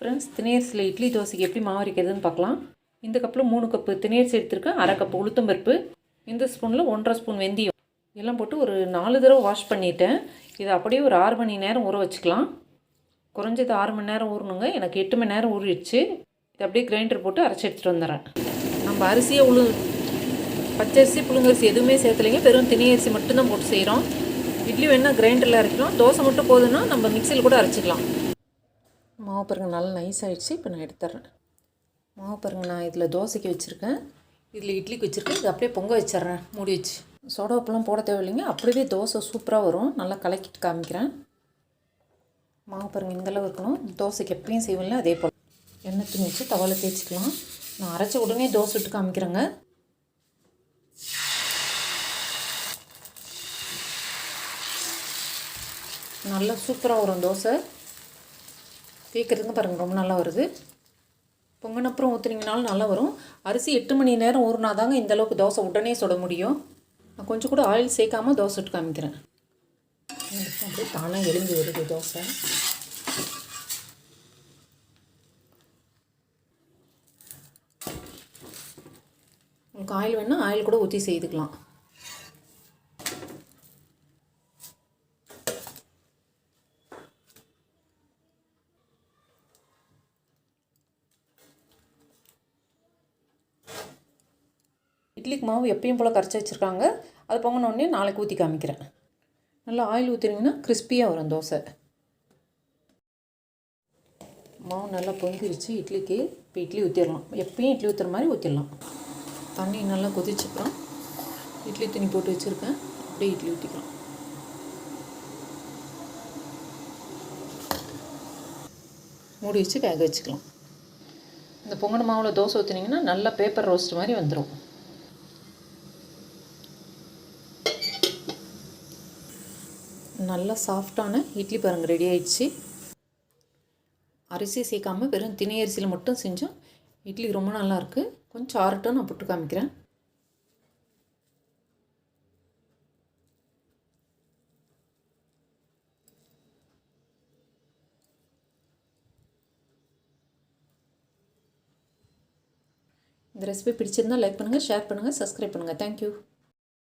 Friends திணையரிசியில் idli தோசைக்கு எப்படி மாவு அரைக்கிறதுன்னு பார்க்கலாம். இந்த கப்பில் மூணு கப்பு திணையரிசி எடுத்திருக்கேன் அரை கப்பு உளுத்தம்பருப்பு இந்த ஸ்பூனில் ஒன்றரை ஸ்பூன் வெந்தயம். எல்லாம் போட்டு ஒரு நாலு தடவை வாஷ் பண்ணிட்டேன். இதை அப்படியே ஒரு ஆறு மணி நேரம் ஊற வச்சுக்கலாம். குறைஞ்சது ஆறு மணி நேரம் ஊறணுங்க. எனக்கு எட்டு மணி நேரம் ஊறிடுச்சு. இதை அப்படியே கிரைண்டர் போட்டு அரைச்சி எடுத்துகிட்டு வந்துடுறேன். நம்ம அரிசியை உளு பச்சரிசி புழுங்கரிசி எதுவுமே சேர்த்துலைங்க. வெறும் திணையரிசி மட்டும்தான் போட்டு செய்கிறோம் இட்லி வேணால் கிரைண்டரில் அரைக்கலாம் தோசை மட்டும் போதுன்னா நம்ம மிக்சியில் கூட அரைச்சிக்கலாம். மாவு பாருங்கள் நல்லா நைஸ் ஆகிடுச்சு இப்போ நான் எடுத்துட்றேன் மாவு பாருங்கள் நான் இதில் தோசைக்கு வச்சுருக்கேன். இதில் இட்லிக்கு வச்சுருக்கேன். இது அப்படியே பொங்க வச்சிட்றேன். மூடி வச்சு. சோடா உப்புலாம் போட தேவையில்லைங்க. அப்படியே தோசை சூப்பராக வரும். நல்லா கலக்கிட்டு காமிக்கிறேன். மாவு பாருங்கள் இந்தளவு இருக்கணும். தோசைக்கு எப்பயும் செய்வோம்ல அதே போல். எண்ணெய் துணி வச்சு தவால தேய்ச்சிக்கலாம். நான் அரைச்ச உடனே தோசை விட்டு காமிக்கிறேங்க. நல்லா சூப்பராக வரும் தோசை. தேய்க்கிறதுக்கு பாருங்கள் ரொம்ப நல்லா வருது. பொங்கனப்புறம் ஊற்றுனீங்கனாலும் நல்லா வரும். அரிசி எட்டு மணி நேரம் ஊறினா தாங்க இந்தளவுக்கு தோசை உடனே சுட முடியும். நான் கொஞ்சம் கூட ஆயில் சேர்க்காம தோசை விட்டு காமிக்கிறேன். அப்படியே தானாக எழுந்து வருது தோசை. உங்களுக்கு ஆயில் வேணால் ஆயில் கூட ஊற்றி செய்துக்கலாம். இட்லிக்கு மாவு எப்பயும் போல் கரைச்சி வச்சுருக்காங்க. அது பொங்கினோடனே நாளைக்கு ஊற்றி காமிக்கிறேன். நல்லா ஆயில் ஊற்றினீங்கன்னா கிறிஸ்பியாக வரும் தோசை. மாவு நல்லா பொங்கிருச்சு. இட்லிக்கு இப்போ இட்லி ஊற்றிடலாம் எப்பயும் இட்லி ஊற்றுற மாதிரி ஊற்றிடலாம் தண்ணி நல்லா கொதிச்சுக்கலாம் இட்லி துணி போட்டு வச்சுருக்கேன். அப்படியே இட்லி ஊற்றிக்கலாம் மூடி வச்சு வேக வச்சுக்கலாம். இந்த பொங்கல் மாவில் தோசை ஊற்றினீங்கன்னா நல்லா பேப்பர் ரோஸ்ட் மாதிரி வந்துடும் நல்லா சாஃப்டான இட்லி பாருங்கள் ரெடி ஆயிடுச்சு. அரிசி சேர்க்காமல் வெறும் திணை அரிசியில் மட்டும் செஞ்சோம். இட்லி ரொம்ப நல்லா இருக்குது கொஞ்சம் ஆரட்டும் நான் புட்டு காமிக்கிறேன். இந்த ரெசிபி பிடிச்சிருந்தால் லைக் பண்ணுங்கள் ஷேர் பண்ணுங்கள் சப்ஸ்கிரைப் பண்ணுங்கள் தேங்க்யூ